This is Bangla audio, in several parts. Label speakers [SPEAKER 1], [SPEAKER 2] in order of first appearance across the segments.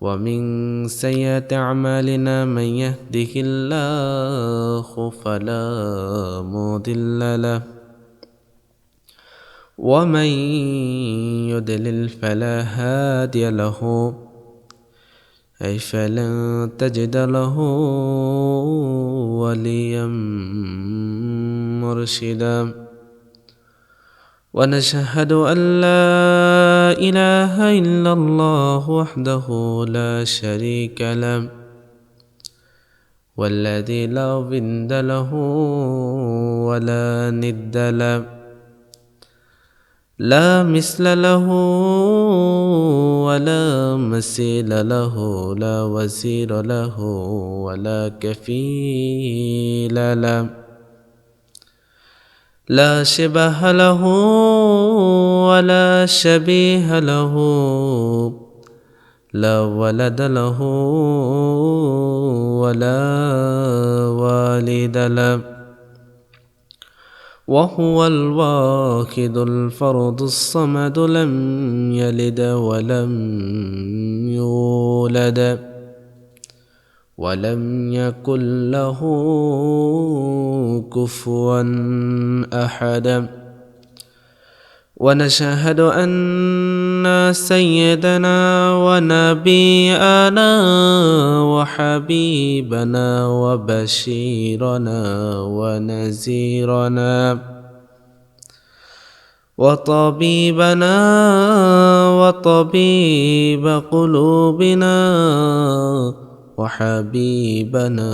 [SPEAKER 1] ومن سيئات أعمالنا من يهده الله فلا مضل له ومن يدلل فلا هادي له أي فلن تجد له وليا مرشدا ونشهد أن لا إله إلا الله وحده لا شريك له والذي لا ضد له ولا ند له لا مثل له ولا مثيل له لا وزير له ولا كفيل له. لا شبه له ولا شبيه له. لا ولد له ولا والد له. وهو الواحد الفرد الصمد لم يلد ولم يولد. ولم يكن له كفوا أحد. ونشهد أن سيدنا ونبينا وحبيبنا وبشيرنا ونزيرنا وطبيبنا وطبيب قلوبنا وحبيبنا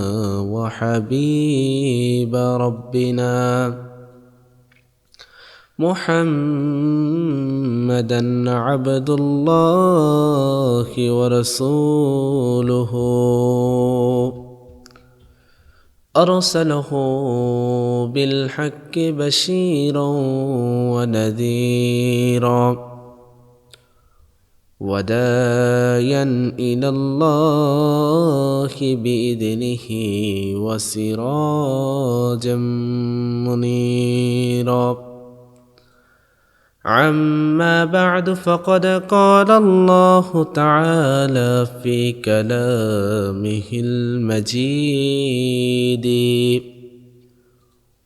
[SPEAKER 1] وحبيب ربنا محمدا عبد الله ورسوله. أرسله بالحق بشيرا ونذيرا. ودايا إلى الله بإذنه وسراجا منيرا. عما بعد فقد قال الله تعالى في كلامه المجيد.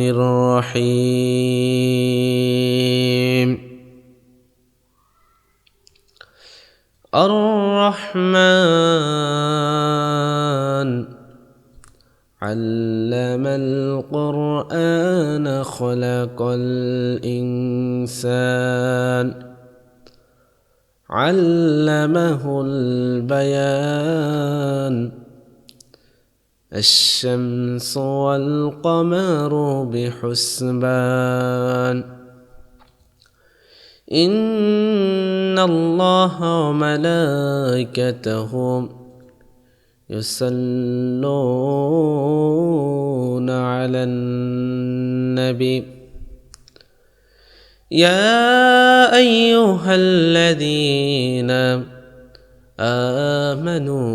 [SPEAKER 1] الرحيم. الرحمن علم القرآن خلق الإنسان. علمه البيان. الشمس والقمر بحسبان. إن الله وملائكته يصلون على النبي. يا أيها الذين آمنوا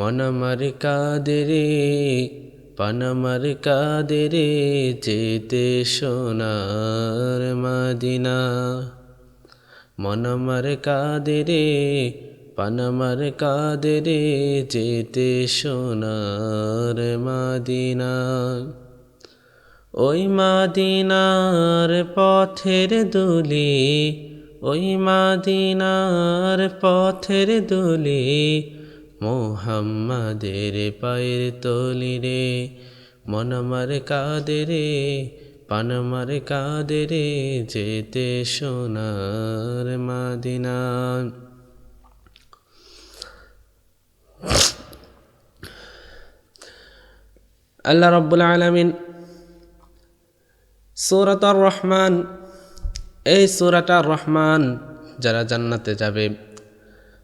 [SPEAKER 1] মন আমার কাদেরে, পানামার কাদেরে যেতে সোনার মাদিনা। মনমার কাদেরে, পানামার কাদেরে যেতে সোনার মাদিনা। ওই মাদিনার পথের দুলি, ওই মাদিনার পথের দুলি মোহাম্মদের পায়ের তলি রে মনমার কাদেরে পানমার কাদেরে যেতে সোনার মাদিনা। আল্লাহ রব্বুল আলমিন সৌরত রহমান, এই সৌরাটা রহমান যারা জান্নাতে যাবে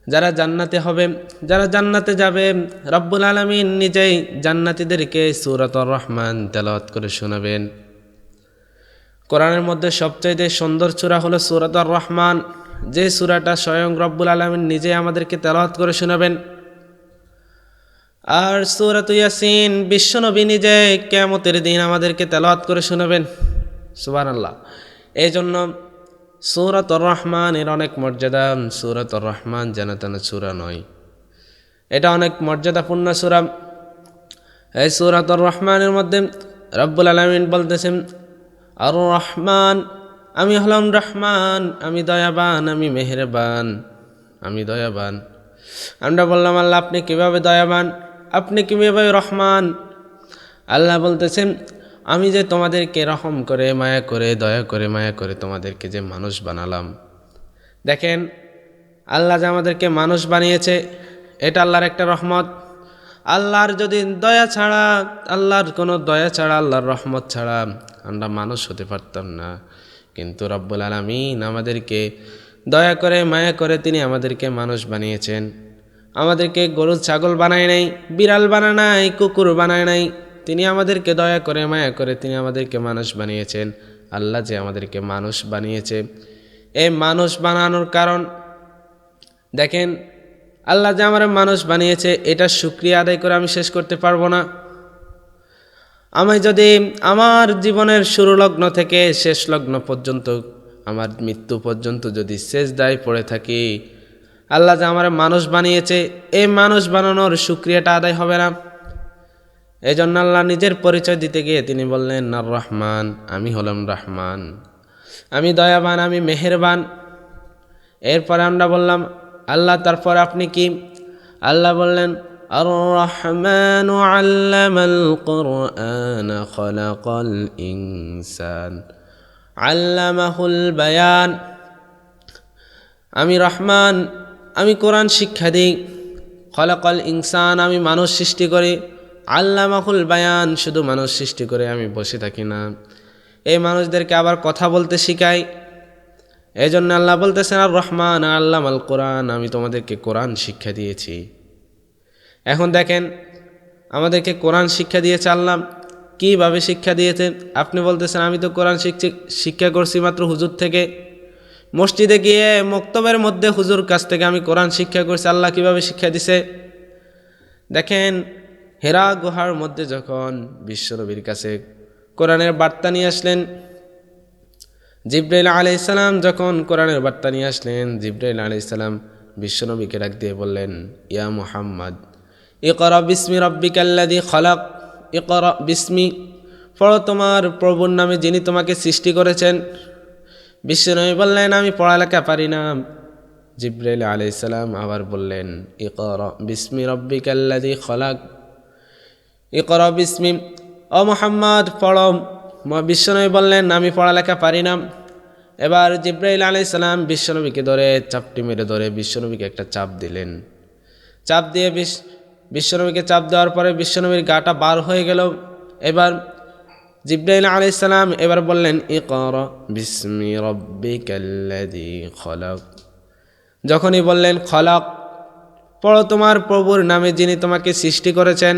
[SPEAKER 1] যারা জান্নাতে হবে, যারা জান্নাতে যাবে, রব্বুল আলমিন নিজেই জান্নাতিদেরকে সৌরত রহমান তেলাওয়াত করে শোনাবেন। কোরআনের মধ্যে সবচাইতে সুন্দর চূড়া হলো সুরাত রহমান। যে সুরাটা স্বয়ং রব্বুল আলমিন নিজেই আমাদেরকে তেলাওয়াত করে শোনাবেন। আর সুরাত ইয়াসিন বিশ্বনবী নিজে কেমতের দিন আমাদেরকে তেলাওয়াত করে শোনাবেন। সুবান আল্লাহ এই জন্য সুরত রহমানের অনেক মর্যাদা সুরত রহমান যেন তেন সুরা নয়। এটা অনেক মর্যাদাপূর্ণ সুরা। এই সুরত রহমানের মধ্যে রব্বুল আলমিন বলতেছেন আর রহমান আমি হলাম রহমান, আমি দয়াবান, আমি মেহেরবান, আমি দয়াবান। আমরা বললাম, আল্লাহ, আপনি কীভাবে দয়াবান? আপনি কীভাবে রহমান? আল্লাহ বলতেছেন আমি যে তোমাদেরকে রহম করে, মায়া করে, দয়া করে, মায়া করে তোমাদেরকে যে মানুষ বানালাম। দেখেন, আল্লাহ যে আমাদেরকে মানুষ বানিয়েছে, এটা আল্লাহর একটা রহমত। আল্লাহর যদি দয়া ছাড়া, আল্লাহর কোনো দয়া ছাড়া, আল্লাহর রহমত ছাড়া আমরা মানুষ হতে পারতাম না। কিন্তু রব্বুল আলমিন আমাদেরকে দয়া করে, মায়া করে তিনি আমাদেরকে মানুষ বানিয়েছেন। আমাদেরকে গরু, ছাগল বানায় নাই, বিড়াল বানায় নাই, কুকুর বানায় নাই। তিনি আমাদেরকে দয়া করে, মায়া করে তিনি আমাদেরকে মানুষ বানিয়েছেন। আল্লাহ যে আমাদেরকে মানুষ বানিয়েছে। এই মানুষ বানানোর কারণ, দেখেন, আল্লাহ যে আমার মানুষ বানিয়েছে, এটা সুক্রিয়া আদায় করে আমি শেষ করতে পারব না। আমি যদি আমার জীবনের শুরু লগ্ন থেকে শেষ লগ্ন পর্যন্ত, আমার মৃত্যু পর্যন্ত যদি শেষ দায় পড়ে থাকি, আল্লাহ যে আমার মানুষ বানিয়েছে এই মানুষ বানানোর সুক্রিয়াটা আদায় হবে না। এই জন্য আল্লাহ নিজের পরিচয় দিতে গিয়ে তিনি বললেন আর রহমান আমি হলাম রহমান আমি দয়াবান আমি মেহেরবান এরপরে আমরা বললাম আল্লাহ তারপর আপনি কি আল্লাহ বললেন الرحمن علم القرآن خلق الإنسان علمه البيان আমি রহমান আমি কোরআন শিক্ষা দিই খলাকল ইনসান আমি মানুষ সৃষ্টি করি আল্লামাহুল বায়ান, শুধু মানুষ সৃষ্টি করে আমি বসে থাকি না। এই মানুষদেরকে আবার কথা বলতে শিখাই। এই জন্য আল্লাহ বলতেছেন, আর রহমান আল্লাহ আল কোরআন, আমি তোমাদেরকে কোরআন শিক্ষা দিয়েছি। এখন দেখেন, আমাদেরকে কোরআন শিক্ষা দিয়েছে আল্লাহ কীভাবে শিক্ষা দিয়েছেন আপনি বলতেছেন, আমি তো কোরআন শিখছি, শিক্ষা করছি মাত্র হুজুর থেকে। মসজিদে গিয়ে মক্তবের মধ্যে হুজুর কাছ থেকে আমি কোরআন শিক্ষা করছি, আল্লাহ কীভাবে শিক্ষা দিছে? দেখেন হেরা গুহার মধ্যে যখন বিশ্বনবীর কাছে কোরআনের বার্তা নিয়ে আসলেন, জিব্রাইল আলাইসালাম যখন কোরআনের বার্তা নিয়ে আসলেন, জিব্রাইল আলাইসালাম বিশ্বনবীকে ডাক দিয়ে বললেন, ইয়া মুহাম্মদ, ইকরা বিস্মি রব্বিকাল্লাদি খলাক, ইকরা বিস্মি, পড়ো তোমার প্রভুর নামে যিনি তোমাকে সৃষ্টি করেছেন। বিশ্বনবী বললেন, আমি পড়ালেখা পারি না। জিব্রাইল আলাইসালাম আবার বললেন, ইকরা বিস্মি রব্বিকাল্লাদি খলাক ইকরা বিস্মি। ও মোহাম্মদ, পড়ো। বিশ্বনবী বললেন, আমি পড়ালেখা পারি না। এবার জিব্রাইল আলাইসালাম বিশ্বনবীকে ধরে চাপটি মেরে ধরে বিশ্বনবীকে একটা চাপ দিলেন। চাপ দিয়ে বিশ বিশ্বনবীকে চাপ দেওয়ার পরে বিশ্বনবীর গাটা বার হয়ে গেল। এবার জিব্রাইল আলাইসালাম এবার বললেন, ইকর বিস্মি রব্বিকাল্লাযী খলাক। যখনই বললেন, খলাক, পড়ো তোমার প্রভুর নামে যিনি তোমাকে সৃষ্টি করেছেন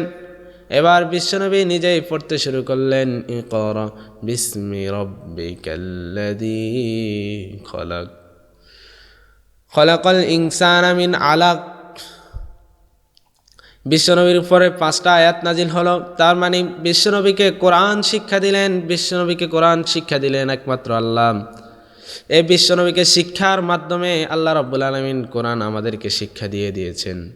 [SPEAKER 1] এবার বিশ্বনবী নিজেই পড়তে শুরু করলেন, ইকর বিস্মি রব্বিকাল্লাযী খলাক। খলাকল ইনসান মিন আলাক। বিশ্বনবীর উপরে পাঁচটা আয়াত নাজিল হলো। তার মানে বিশ্বনবীকে কোরআন শিক্ষা দিলেন, বিশ্বনবীকে কোরআন শিক্ষা দিলেন একমাত্র আল্লাহ। এই বিশ্বনবীকে শিক্ষার মাধ্যমে আল্লাহ রব্বুল আলমিন কোরআন আমাদেরকে শিক্ষা দিয়ে দিয়েছেন।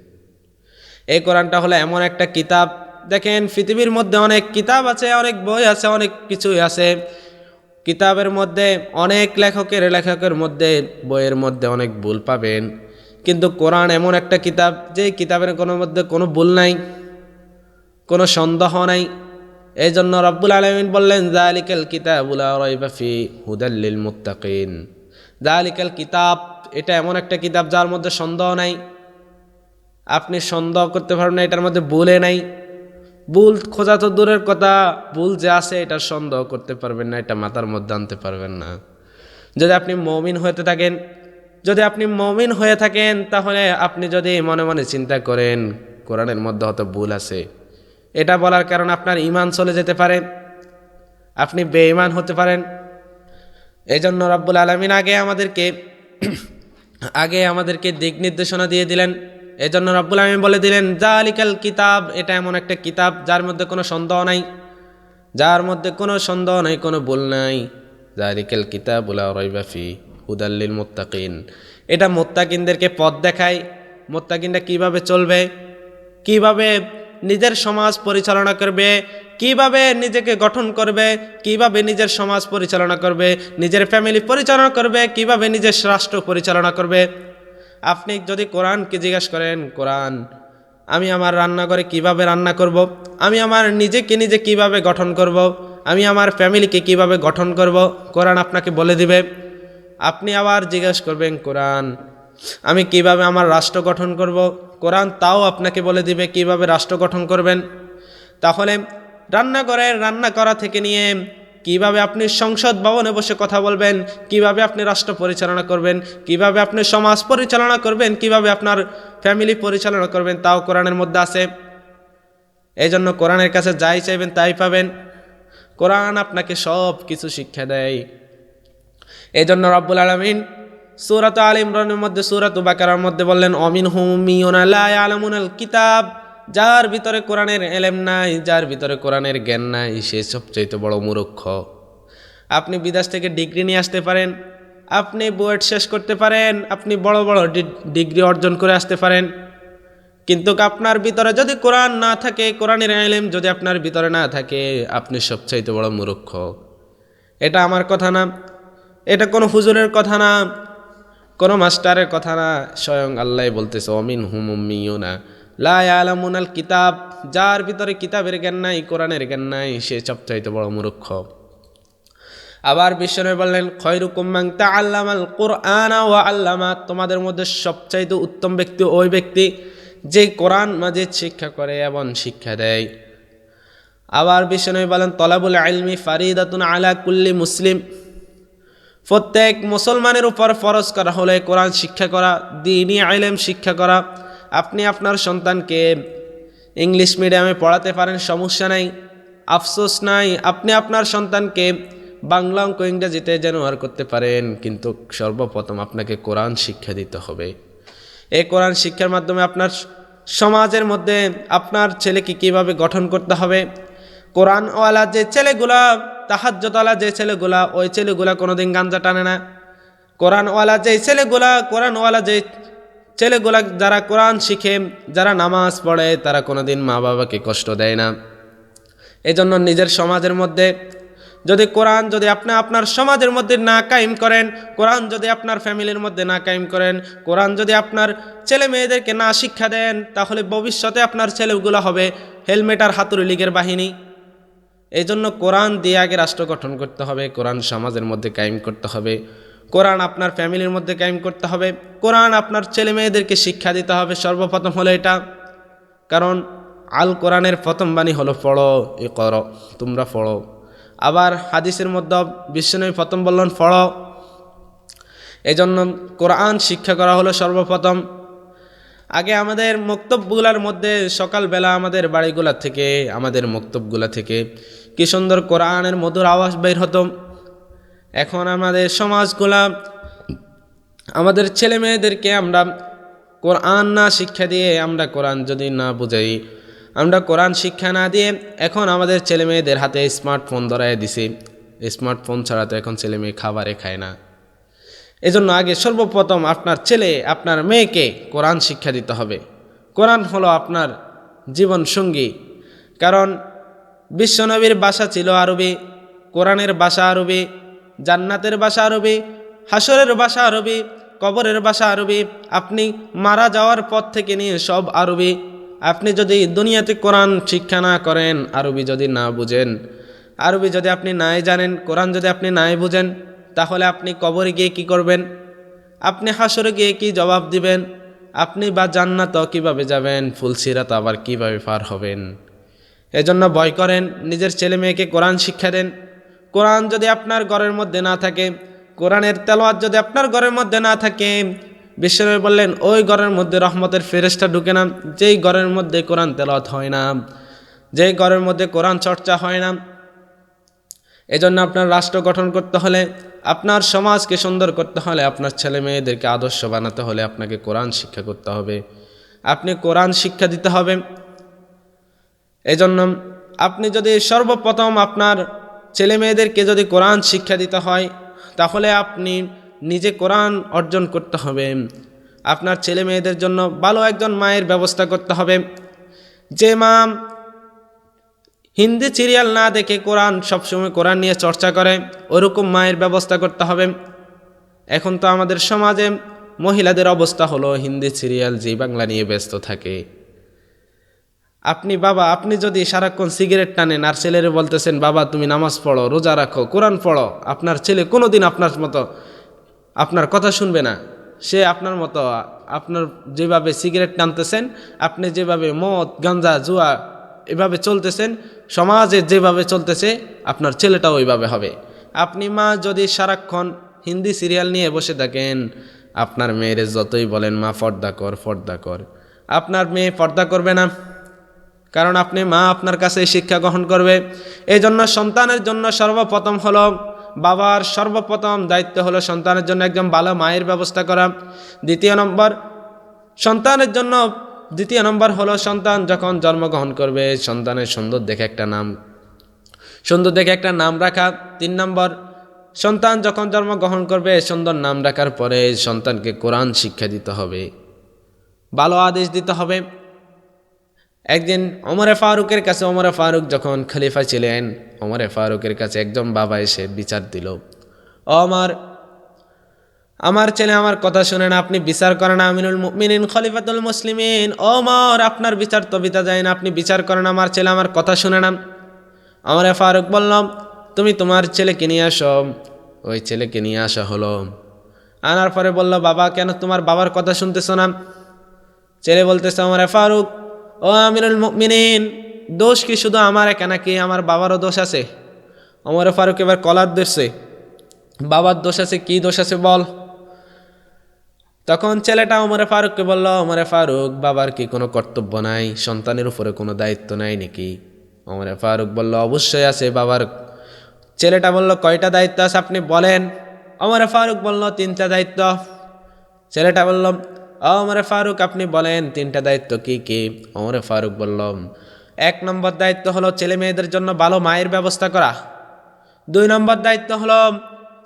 [SPEAKER 1] এই কোরআনটা হলো এমন একটা কিতাব দেখেন, পৃথিবীর মধ্যে অনেক কিতাব আছে, অনেক বই আছে, অনেক কিছুই আছে। কিতাবের মধ্যে, অনেক লেখকের লেখকের মধ্যে, বইয়ের মধ্যে অনেক ভুল পাবেন। কিন্তু কোরআন এমন একটা কিতাব যে কিতাবের কোনো মধ্যে কোনো ভুল নাই, কোনো সন্দেহ নাই। এই জন্য রব্বুল আলমিন বললেন জালিকাল কিতাবুলা রইবাফি হুদাল্লিল মুত্তাকিন। জালিকাল কিতাব, এটা এমন একটা কিতাব যার মধ্যে সন্দেহ নাই। আপনি সন্দেহ করতে পারবেন না, এটার মধ্যে ভুলে নাই। ভুল খোঁজা তো দূরের কথা, ভুল যে আছে এটা সন্দেহ করতে পারবেন না, এটা মাথার মধ্যে আনতে পারবেন না। যদি আপনি মমিন হতে থাকেন, যদি আপনি মমিন হয়ে থাকেন, তাহলে আপনি যদি মনে মনে চিন্তা করেন, কোরআনের মধ্যে হয়তো ভুল আছে। এটা বলার কারণ আপনার ইমান চলে যেতে পারে, আপনি বেঈমান হতে পারেন। এই জন্য রব্বুল আলমিন আগে আমাদেরকে আগে আমাদেরকে দিক নির্দেশনা দিয়ে দিলেন। এই জন্য রব্বুল আলমিন বলে দিলেন জালিকাল কিতাব, এটা এমন একটা কিতাব যার মধ্যে কোনো সন্দেহ নাই। যার মধ্যে কোনো সন্দেহ নাই, কোনো ভুল নাই। জালিকাল কিতাব উলা রইবাফি হুদাল্লিল মোত্তাকিন। এটা মোত্তাকিনদেরকে পথ দেখায়। মোত্তাকিনটা কীভাবে চলবে? কীভাবে নিজের সমাজ পরিচালনা করবে? কীভাবে নিজেকে গঠন করবে? কীভাবে নিজের সমাজ পরিচালনা করবে? নিজের ফ্যামিলি পরিচালনা করবে? কীভাবে নিজের রাষ্ট্র পরিচালনা করবে? আপনি যদি কোরআনকে জিজ্ঞাসা করেন, কোরআন, আমি আমার রান্নাঘরে কীভাবে রান্না করব। আমি আমার নিজেকে নিজে কীভাবে গঠন করব। আমি আমার ফ্যামিলিকে কীভাবে গঠন করব। কোরআন আপনাকে বলে দিবে আপনি আবার জিজ্ঞেস করবেন, কোরআন, আমি কীভাবে আমার রাষ্ট্র গঠন করব। কোরআন তাও আপনাকে বলে দিবে কীভাবে রাষ্ট্র গঠন করবেন তাহলে রান্নাঘরের রান্না করা থেকে নিয়ে কীভাবে আপনি সংসদ ভবনে বসে কথা বলবেন, কীভাবে আপনি রাষ্ট্র পরিচালনা করবেন, কীভাবে আপনি সমাজ পরিচালনা করবেন, কীভাবে আপনার ফ্যামিলি পরিচালনা করবেন, তাও কোরআনের মধ্যে আছে। এই জন্য কোরআনের কাছে যাই চাইবেন তাই পাবেন। কোরআন আপনাকে সব কিছু শিক্ষা দেয়। এই জন্য রব্বুল আলমিন সুরাত আল ইমরানের মধ্যে, সুরাত বাকারার মধ্যে বললেন অমিন হুমিউন আলমুনাল কিতাব। যার ভিতরে কোরআনের এলেম নাই, যার ভিতরে কোরআনের জ্ঞান নাই, সে সবচাইতে বড় মূর্খ। আপনি বিদেশ থেকে ডিগ্রি নিয়ে আসতে পারেন, আপনি বুয়েট শেষ করতে পারেন, আপনি বড় বড় ডিগ্রি অর্জন করে আসতে পারেন। কিন্তু আপনার ভিতরে যদি কোরআন না থাকে, কোরআনের এলেম যদি আপনার ভিতরে না থাকে, আপনি সবচাইতে বড় মূর্খ। এটা আমার কথা না। এটা কোনো হুজুরের কথা না। কোনো মাস্টারের কথা না। স্বয়ং আল্লাহ বলতেছে অমিন হুমিও না লায়ালামুনাল কিতাব, যার ভিতরে কিতাবের জ্ঞান নাই, কোরআনের জ্ঞান নাই, সে সবচাইতে বড় মূর্খ। আবার বিশ্বনবী বললেন খয়রুকুম্মাং তা আল্লামাল কোরআনা ও আল্লামা তোমাদের মধ্যে সবচাইতে উত্তম ব্যক্তি ওই ব্যক্তি যে কোরআন মাঝে শিক্ষা করে এবং শিক্ষা দেয়। আবার বিশ্বনবী বলেন, তলাবুল আলমি ফারিদাতুন আলা কুল্লি মুসলিম প্রত্যেক মুসলমানের উপর ফরজ করা হলে কোরআন শিক্ষা করা দিনই আইলেম শিক্ষা করা আপনি আপনার সন্তানকে ইংলিশ মিডিয়ামে পড়াতে পারেন, সমস্যা নাই। আফসোস নাই। আপনি আপনার সন্তানকে বাংলা অঙ্ক ইংরেজিতে আর করতে পারেন, কিন্তু সর্বপ্রথম আপনাকে কোরআন শিক্ষা দিতে হবে। এই কোরআন শিক্ষার মাধ্যমে আপনার সমাজের মধ্যে আপনার ছেলেকে কীভাবে গঠন করতে হবে? কোরআনওয়ালা যে ছেলেগুলা তাহাজ্যতলা যে ছেলেগুলা, ওই ছেলেগুলা কোনোদিন গাঞ্জা টানে না। কোরআনওয়ালা যে ছেলেগুলা, কোরআনওয়ালা যে ছেলেগুলা যারা কোরআন শিখে, যারা নামাজ পড়ে, তারা কোনোদিন মা বাবাকে কষ্ট দেয় না। এজন্য নিজের সমাজের মধ্যে যদি কোরআন যদি আপনি আপনার সমাজের মধ্যে না কায়েম করেন, কোরআন যদি আপনার ফ্যামিলির মধ্যে না কায়েম করেন, কোরআন যদি আপনার ছেলে মেয়েদেরকে না শিক্ষা দেন, তাহলে ভবিষ্যতে আপনার ছেলেগুলো হবে হেলমেট আর হাতুড়ি লীগের বাহিনী। এই জন্য কোরআন দিয়ে আগে রাষ্ট্র গঠন করতে হবে, কোরআন সমাজের মধ্যে কায়েম করতে হবে। কোরআন আপনার ফ্যামিলির মধ্যে কায়েম করতে হবে। কোরআন আপনার ছেলে মেয়েদেরকে শিক্ষা দিতে হবে। সর্বপ্রথম হলো এটা। কারণ আল কোরআনের প্রথম বাণী হলো, পড়ো, এ করো, তোমরা পড়ো। আবার হাদিসের মধ্যে বিশ্বনবী প্রথম বললেন, পড়ো। এজন্য কোরআন শিক্ষা করা হলো সর্বপ্রথম। আগে আমাদের মক্তবগুলার মধ্যে সকালবেলা আমাদের বাড়িগুলা থেকে, আমাদের মক্তবগুলা থেকে কি সুন্দর কোরআনের মধুর আওয়াজ বের হতো। এখন আমাদের সমাজগুলা, আমাদের ছেলে মেয়েদেরকে আমরা কোরআন না শিক্ষা দিয়ে আমরা কোরআন যদি না বুঝাই, আমরা কোরআন শিক্ষা না দিয়ে এখন আমাদের ছেলে মেয়েদের হাতে স্মার্টফোন ধরাই দিছি। স্মার্টফোন ছাড়া তো এখন ছেলে মেয়ে খাবারে খায় না। এজন্য আগে সর্বপ্রথম আপনার ছেলে, আপনার মেয়েকে কোরআন শিক্ষা দিতে হবে। কোরআন হলো আপনার জীবন সঙ্গী কারণ বিশ্বনবীর বাসা ছিল আরবি, কোরআনের বাসা আরবি জান্নাতের বাসা আরবি হাসরের বাসা আরবি কবরের বাসা আরবি আপনি মারা যাওয়ার পর থেকে নিয়ে সব আরবি। আপনি যদি দুনিয়াতে কোরআন শিক্ষা না করেন, আরবি যদি না বুঝেন, আরবি যদি আপনি নাই জানেন, কোরআন যদি আপনি নাই বুঝেন, তাহলে আপনি কবরে গিয়ে কি করবেন? আপনি হাসরে গিয়ে কি জবাব দিবেন? আপনি বা জান্নাত কীভাবে যাবেন? ফুলসিরাত আবার কীভাবে পার হবেন? এজন্য ভয় করেন, নিজের ছেলে মেয়েকে কোরআন শিক্ষা দেন কোরআন যদি আপনার ঘরের মধ্যে না থাকে, কোরআনের তেলোয়াত যদি আপনার ঘরের মধ্যে না থাকে বিশ্বনবী বললেন, ওই ঘরের মধ্যে রহমতের ফেরেশতা ঢুকে না, যেই ঘরের মধ্যে কোরআন তেলাওয়াত হয় না, যেই ঘরের মধ্যে কোরআন চর্চা হয় না, এজন্য আপনার রাষ্ট্র গঠন করতে হলে, আপনার সমাজকে সুন্দর করতে হলে আপনার ছেলে মেয়েদেরকে আদর্শ বানাতে হলে আপনাকে কোরআন শিক্ষা করতে হবে। আপনি কোরআন শিক্ষা দিতে হবে। এজন্য আপনি যদি সর্বপ্রথম আপনার ছেলে মেয়েদেরকে যদি কোরআন শিক্ষা দিতে হয়, তাহলে আপনি নিজে কোরআন অর্জন করতে হবে। আপনার ছেলে মেয়েদের জন্য ভালো একজন মায়ের ব্যবস্থা করতে হবে। যে মা হিন্দি সিরিয়াল না দেখে কোরআন সবসময় কোরআন নিয়ে চর্চা করে, ওরকম মায়ের ব্যবস্থা করতে হবে। এখন তো আমাদের সমাজে মহিলাদের অবস্থা হলো, হিন্দি সিরিয়াল জি বাংলা নিয়ে ব্যস্ত থাকে। আপনি বাবা, আপনি যদি সারাক্ষণ সিগারেট টানেন আর ছেলেরে বলতেছেন, বাবা, তুমি নামাজ পড়ো, রোজা রাখো, কোরআন পড়ো, আপনার ছেলে কোনোদিন আপনার মতো, আপনার কথা শুনবে না। সে আপনার মতো, আপনার যেভাবে সিগারেট টানতেছেন, আপনি যেভাবে মদ গাঞ্জা জুয়া এভাবে চলতেছেন, সমাজে যেভাবে চলতেছে, আপনার ছেলেটাও ওইভাবে হবে। আপনি মা যদি সারাক্ষণ হিন্দি সিরিয়াল নিয়ে বসে থাকেন, আপনার মেয়েরে যতই বলেন, মা, পর্দা কর পর্দা কর। আপনার মেয়ে পর্দা করবে না? কারণ আপনি মা আপনার কাছে শিক্ষা গ্রহণ করবে। এই জন্য সন্তানের জন্য সর্বপ্রথম হলো বাবার সর্বপ্রথম দায়িত্ব হলো সন্তানের জন্য একজন ভালো মায়ের ব্যবস্থা করা। দ্বিতীয় নম্বর, সন্তানের জন্য দ্বিতীয় নম্বর হলো সন্তান যখন জন্মগ্রহণ করবে, সন্তানের সুন্দর দেখে একটা নাম, সুন্দর দেখে একটা নাম রাখা। তিন নম্বর, সন্তান যখন জন্মগ্রহণ করবে সুন্দর নাম রাখার পরে সন্তানকে কোরআন শিক্ষা দিতে হবে, ভালো আদেশ দিতে হবে। একদিন ওমরে ফারুকের কাছে, ওমরে ফারুক যখন খলিফা ছিলেন ওমরে ফারুকের কাছে একজন বাবা এসে বিচার দিল। ও আমার ছেলে আমার কথা শুনেন আপনি বিচার করেন আমিনুল মুমিনিন, খলিফাতুল মুসলিমিন। ওমর, আপনার বিচার তো বিতা যায় না, আপনি বিচার করেন, আমার ছেলে আমার কথা শুনে না। আমার ফারুক বললাম তুমি তোমার ছেলেকে নিয়ে আসো। ওই ছেলেকে নিয়ে আসা হলো। আনার পরে বলল, বাবা, কেন তোমার বাবার কথা শুনতেছো না? ছেলে বলতেছে আমার ফারুক ও আমিরুল মুমিনিন, দোষ কি শুধু আমার একা নাকি আমার বাবারও দোষ আছে? আমার ফারুক এবার কলার ধরছে। বাবার দোষ আছে, কি দোষ আছে বল? তখন ছেলেটা ওমরে ফারুককে বলল, ওমরে ফারুক, বাবার কি কোনো কর্তব্য নাই? সন্তানের উপরে কোনো দায়িত্ব নাই নাকি? ওমরে ফারুক বলল, অবশ্যই আছে বাবার। ছেলেটা বলল, কয়টা দায়িত্ব আছে আপনি বলেন? ওমরে ফারুক বলল, তিনটা দায়িত্ব। ছেলেটা বলল ওমরে ফারুক, আপনি বলেন, তিনটা দায়িত্ব কি কি? ওমরে ফারুক বলল, এক নম্বর দায়িত্ব হলো ছেলে মেয়েদের জন্য ভালো মায়ের ব্যবস্থা করা। দুই নম্বর দায়িত্ব হলো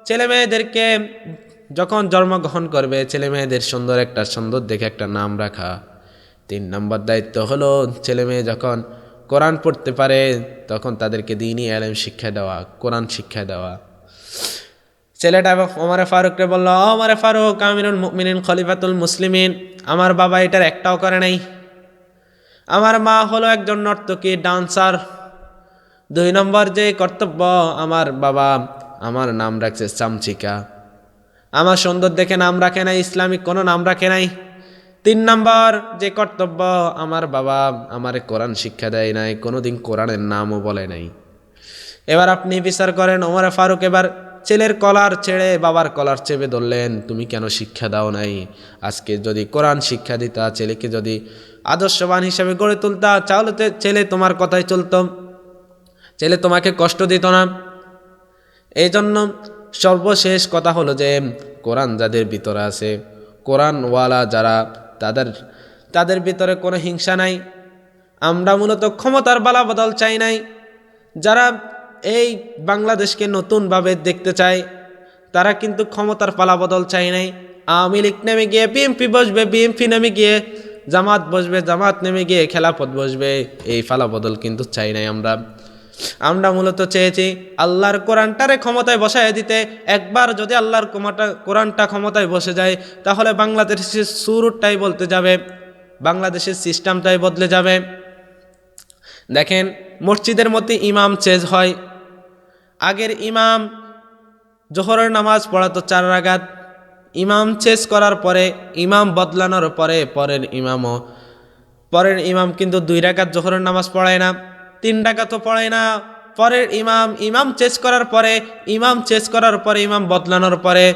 [SPEAKER 1] ছেলে মেয়েদেরকে যখন জন্মগ্রহণ করবে, ছেলে মেয়েদের সুন্দর একটা সুন্দর দেখে একটা নাম রাখা। তিন নম্বর দায়িত্ব হলো ছেলে মেয়ে যখন কোরআন পড়তে পারে, তখন তাদেরকে দিনই আলেম শিক্ষা দেওয়া, কোরআন শিক্ষা দেওয়া। ছেলেটা ওমরে ফারুককে বলল, ওমরে ফারুক আমিনুল মুমিনিন, খলিফাতুল মুসলিমিন, আমার বাবা এটার একটাও করে নাই। আমার মা হলো একজন নর্তকী, ডান্সার। দুই নম্বর যে কর্তব্য, আমার বাবা আমার নাম রাখছে চামচিকা। আমার সুন্দর দেখে নাম রাখে নাই, ইসলামিক কোনো নাম রাখে নাই। তিন নম্বর যে কর্তব্য, আমার বাবা আমার কোরআন শিক্ষা দেয় নাই, কোনোদিন কোরআনের নামও বলে নাই। এবার আপনি বিচার করেন, ওমরে ফারুক এবার ছেলের কলার ছেড়ে বাবার কলার চেপে ধরলেন, তুমি কেন শিক্ষা দাও নাই? আজকে যদি কোরআন শিক্ষা দিতা, ছেলেকে যদি আদর্শবান হিসাবে গড়ে তুলতা, তাহলে ছেলে তোমার কথাই চলতো। ছেলে তোমাকে কষ্ট দিত না। এই জন্য সর্বশেষ কথা হলো যে, কোরআন যাদের ভিতরে আছে, কোরআনওয়ালা যারা, তাদের তাদের ভিতরে কোনো হিংসা নাই। আমরা মূলত ক্ষমতার বালা বদল চাই নাই। যারা এই বাংলাদেশকে নতুনভাবে দেখতে চায়। তারা কিন্তু ক্ষমতার পালা বদল চাই নাই। আওয়ামী লীগ নেমে গিয়ে বিএমপি বসবে বিএমপি নেমে গিয়ে, জামাত বসবে, জামাত নেমে গিয়ে খেলাপথ বসবে। এই ফালা বদল কিন্তু চাই নাই আমরা। আমরা মূলত চেয়েছি আল্লাহর কোরআনটারে ক্ষমতায় বসায় দিতে। একবার যদি আল্লাহর কোমাটা, কোরআনটা ক্ষমতায় বসে যায়, তাহলে বাংলাদেশের সুরটাই বলতে যাবে, বাংলাদেশের সিস্টেমটাই বদলে যাবে। দেখেন, মসজিদের মধ্যে ইমাম চেঞ্জ হয়। আগের ইমাম জোহরের নামাজ পড়াতো চার রাগাত, ইমাম চেস করার পরে ইমাম বদলানোর পরে পরের ইমামও। পরের ইমাম কিন্তু দুই রাকাত জোহরের নামাজ পড়ায় না, তিন রাকাতও পড়ায় না। পরের ইমাম ইমাম চেস করার পরে, ইমাম চেস করার পরে, ইমাম বদলানোর পরে।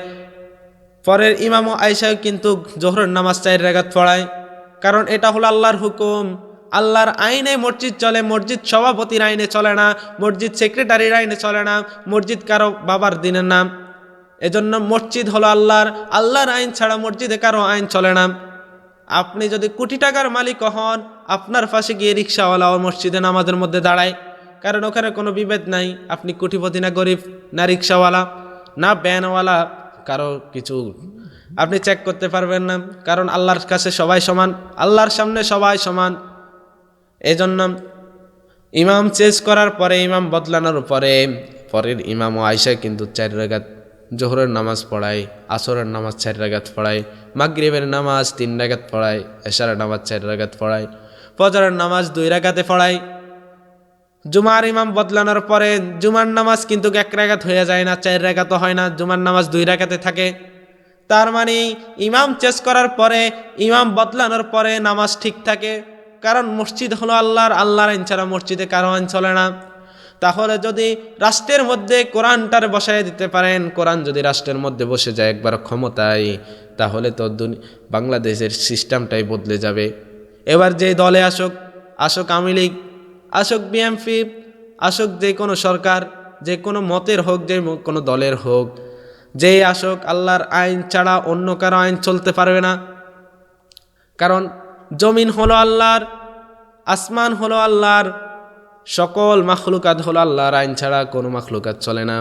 [SPEAKER 1] পরের ইমামও আয়সাও কিন্তু জোহরের নামাজ চার রাগাত পড়ায়, কারণ এটা হলো আল্লাহর হুকুম। আল্লাহর আইনে মসজিদ চলে, মসজিদ সভাপতির আইনে চলে না, মসজিদ সেক্রেটারির আইনে চলে না, মসজিদ কারও বাবার দিনের নাম। এজন্য মসজিদ হলো আল্লাহর আল্লাহর আইন ছাড়া মসজিদে কারও আইন চলে না। আপনি যদি কোটি টাকার মালিক হন, আপনার পাশে গিয়ে রিক্সাওয়ালা ও মসজিদে নামাজের মধ্যে দাঁড়ায়। কারণ ওখানে কোনো বিভেদ নাই, আপনি কোটিপতি না গরিব, না রিক্সাওয়ালা, না ব্যানওয়ালা, কারও কিছু আপনি চেক করতে পারবেন না। কারণ আল্লাহর কাছে সবাই সমান, আল্লাহর সামনে সবাই সমান। এই জন্য ইমাম চেঞ্জ করার পরে ইমাম বদলানোর পরে পরের ইমাম আয়সা কিন্তু চার রাগাত জোহরের নামাজ পড়ায়, আসরের নামাজ চার রাগাত পড়ায়, মাগরিবের নামাজ তিন রাগাত পড়ায়, এশারের নামাজ চার রাগাত পড়ায়, ফজরের নামাজ দুই রাগাতে পড়ায়। জুমার ইমাম বদলানোর পরে জুমার নামাজ কিন্তু এক রাগাত হয়ে যায় না, চার রাগাতও হয় না, জুমার নামাজ দুই রাগাতে থাকে। তার মানে ইমাম চেস করার পরে, ইমাম বদলানোর পরে নামাজ ঠিক থাকে। কারণ মসজিদ হলো আল্লাহর আল্লাহর আইন ছাড়া মসজিদে কারও আইন চলে না। তাহলে যদি রাষ্ট্রের মধ্যে কোরআনটার বসায় দিতে পারেন, কোরআন যদি রাষ্ট্রের মধ্যে বসে যায় একবার ক্ষমতায়, তাহলে তো বাংলাদেশের সিস্টেমটাই বদলে যাবে। এবার যে দলে আসুক আসুক আওয়ামী লীগ, আসুক বিএমপি আসুক যে কোনো সরকার, যে কোনো মতের হোক, যে কোনো দলের হোক, যেই আসুক, আল্লাহর আইন ছাড়া অন্য কারও আইন চলতে পারবে না। কারণ জমিন হলো আল্লাহর, আসমান হলো আল্লাহর, সকল মাখলুকাত হলো আল্লাহর, আইন ছাড়া কোনো মাখলুকাত চলে না।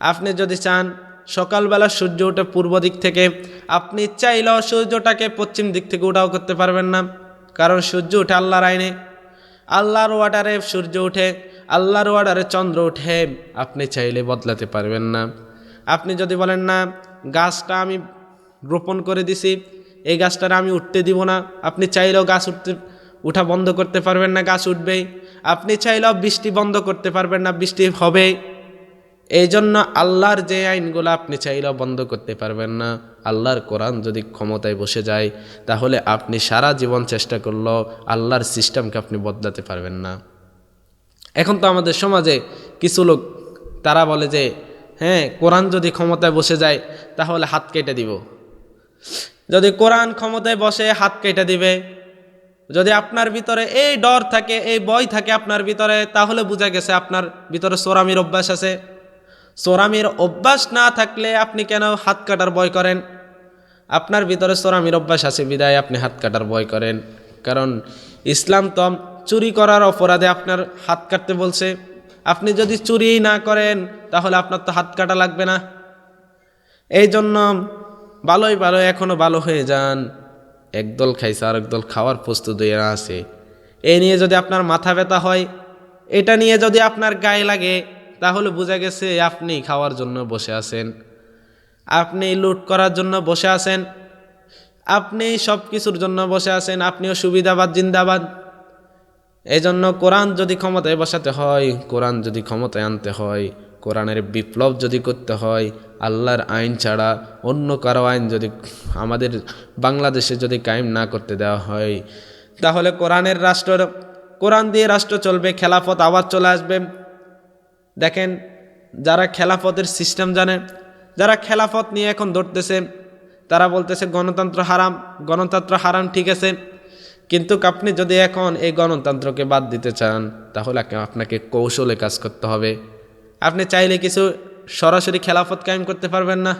[SPEAKER 1] আপনি যদি চান সকালবেলা সূর্য ওঠে পূর্ব দিক থেকে, আপনি চাইলেও সূর্যটাকে পশ্চিম দিক থেকে উঠাও করতে পারবেন না, কারণ সূর্য ওঠে আল্লাহর আইনে। আল্লাহর ওয়াটারে সূর্য উঠে, আল্লাহর ওয়াটারে চন্দ্র উঠে আপনি চাইলে বদলাতে পারবেন না। আপনি যদি বলেন, না, গাছটা আমি রোপণ করে দিছি এই গাছটার আমি উঠতে দিব না। আপনি চাইলেও গাছ উঠতে, উঠা বন্ধ করতে পারবেন না, গাছ উঠবেই। আপনি চাইলেও বৃষ্টি বন্ধ করতে পারবেন না, বৃষ্টি হবে এই জন্য আল্লাহর যে আইনগুলো আপনি চাইলেও বন্ধ করতে পারবেন না। আল্লাহর কোরআন যদি ক্ষমতায় বসে যায়, তাহলে আপনি সারা জীবন চেষ্টা করলেও আল্লাহর সিস্টেমকে আপনি বদলাতে পারবেন না। এখন তো আমাদের সমাজে কিছু লোক, তারা বলে যে হ্যাঁ কোরআন যদি ক্ষমতায় বসে যায়, তাহলে হাত কেটে দিব। যদি কোরআন ক্ষমতায় বসে হাত কেটে দিবে, যদি আপনার ভিতরে এই ডর থাকে, এই বয় থাকে আপনার ভিতরে, তাহলে বোঝা গেছে আপনার ভিতরে সোরামির অভ্যাস আছে। সোরামির অভ্যাস না থাকলে আপনি কেন হাত কাটার বয় করেন? আপনার ভিতরে সোরামির অভ্যাস আছে, বিদায়, আপনি হাত কাটার বয় করেন। কারণ ইসলাম তো চুরি করার অপরাধে আপনার হাত কাটতে বলছে। আপনি যদি চুরি না করেন, তাহলে আপনার তো হাত কাটা লাগবে না। এই জন্য ভালোই ভালো, এখনও ভালো হয়ে যান। একদল খাইছে আর একদল খাওয়ার প্রস্তুত হয়ে আছে। এ নিয়ে যদি আপনার মাথা ব্যথা হয়, এটা নিয়ে যদি আপনার গায়ে লাগে, তাহলে বোঝা গেছে আপনি খাওয়ার জন্য বসে আছেন। আপনি লুট করার জন্য বসে আছেন। আপনি সব কিছুর জন্য বসে আছেন, আপনিও সুবিধাবাদ, জিন্দাবাদ। এই জন্য কোরআন যদি ক্ষমতায় বসাতে হয়, কোরআন যদি ক্ষমতায় আনতে হয় কোরআনের বিপ্লব যদি করতে হয়, আল্লাহর আইন ছাড়া অন্য কারও আইন যদি আমাদের বাংলাদেশে যদি কায়েম না করতে দেওয়া হয়, তাহলে কোরআনের রাষ্ট্র, কোরআন দিয়ে রাষ্ট্র চলবে, খেলাফত আবার চলে আসবে। দেখেন, যারা খেলাফতের সিস্টেম জানে, যারা খেলাফত নিয়ে এখন ধরতেছে তারা বলতেছে গণতন্ত্র হারাম গণতন্ত্র হারাম ঠিক আছে, কিন্তু আপনি যদি এখন এই গণতন্ত্রকে বাদ দিতে চান, তাহলে আপনাকে কৌশলে কাজ করতে হবে। আপনি চাইলে কিছু সরাসরি খেলাফত কায়েম করতে পারবেন না।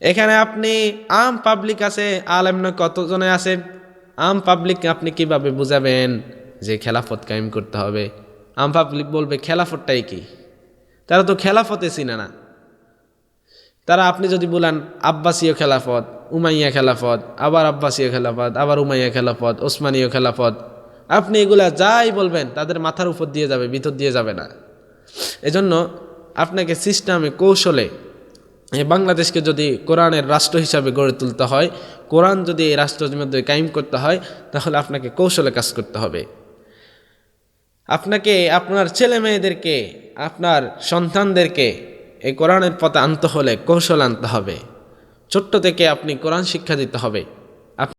[SPEAKER 1] এখানে আপনি আম পাবলিক আছে, আলেম না কতজনে আছে? আম পাবলিক আপনি কীভাবে বুঝাবেন যে খেলাফত কায়েম করতে হবে? আম পাবলিক বলবে, খেলাফতটাই কি? তারা তো খেলাফতে চিনে না। তারা আপনি যদি বলেন, আব্বাসীয় খেলাফত, উমাইয়া খেলাফত, আবার আব্বাসীয় খেলাফত, আবার উমাইয়া খেলাফত, ওসমানীয় খেলাফত, আপনি এগুলা যাই বলবেন, তাদের মাথার উপর দিয়ে যাবে, ভিতর দিয়ে যাবে না। এজন্য আপনাকে সিস্টেমে কৌশলে বাংলাদেশকে যদি কোরআনের রাষ্ট্র হিসাবে গড়ে তুলতে হয়, কোরআন যদি এই রাষ্ট্রের মধ্যে কায়েম করতে হয়, তাহলে আপনাকে কৌশলে কাজ করতে হবে। আপনাকে আপনার ছেলে মেয়েদেরকে আপনার সন্তানদেরকে এই কোরআনের পথে আনতে হলে কৌশল আনতে হবে। ছোট্ট থেকে আপনি কোরআন শিক্ষা দিতে হবে।